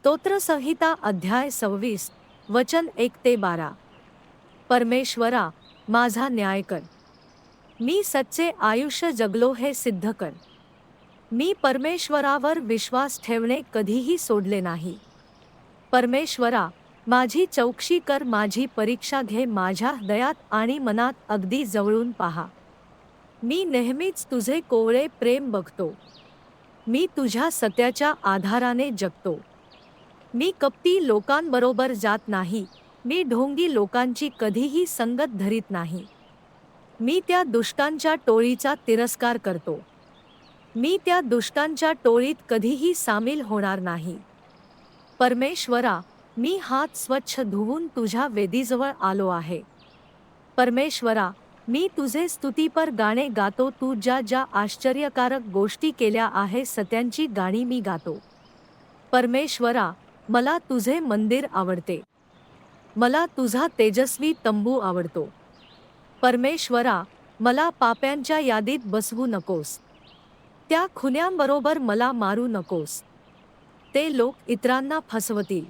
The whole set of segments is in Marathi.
स्तोत्रसंहिता अध्याय सव्वीस वचन एक ते बारा. परमेश्वरा माझा न्याय कर. मी सच्चे आयुष्य जगलो हे सिद्ध कर. मी परमेश्वरावर विश्वास ठेवणे कधीही सोडले नाही. परमेश्वरा माझी चौकशी कर माझी परीक्षा घे माझ्या हृदयात आणि मनात अगदी जवळून पहा. मी नेहमीच तुझे कोवळे प्रेम बघतो. मी तुझ्या सत्याच्या आधाराने जगतो. मी कपटी लोकांबरोबर जात नाही. मी ढोंगी लोकांची कधीही संगत धरीत नाही. मी त्या दुष्टांच्या टोळीचा तिरस्कार करतो. मी त्या दुष्टांच्या टोळीत कधीही सामील होणार नाही. परमेश्वरा मी हात स्वच्छ धुवून तुझ्या वेदीजवळ आलो आहे. परमेश्वरा मी तुझे स्तुतीपर गाणे गातो तू ज्या ज्या आश्चर्यकारक गोष्टी केल्या आहे सत्यांची गाणी मी गातो. परमेश्वरा मला तुझे मंदिर आवडते. मला तुझा तेजस्वी तंबू आवडतो. परमेश्वरा मला पाप्यांच्या यादीत बसवू नकोस. त्या खुन्यांबरोबर मला मारू नकोस. ते लोक इतरांना फसवतील.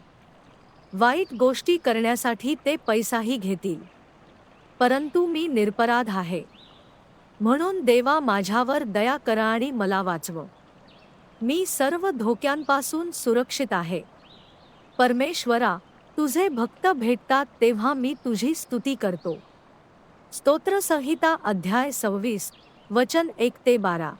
वाईट गोष्टी करण्यासाठी ते पैसाही घेतील. परंतु मी निरपराध आहे. म्हणून देवा माझ्यावर दया करा आणि मला वाचव. मी सर्व धोक्यांपासून सुरक्षित आहे. परमेश्वरा तुझे भक्त भेटतात तेव्हा मी तुझी स्तुती करतो. स्तोत्रसंहिता अध्याय सव्वीस वचन एक ते बारा.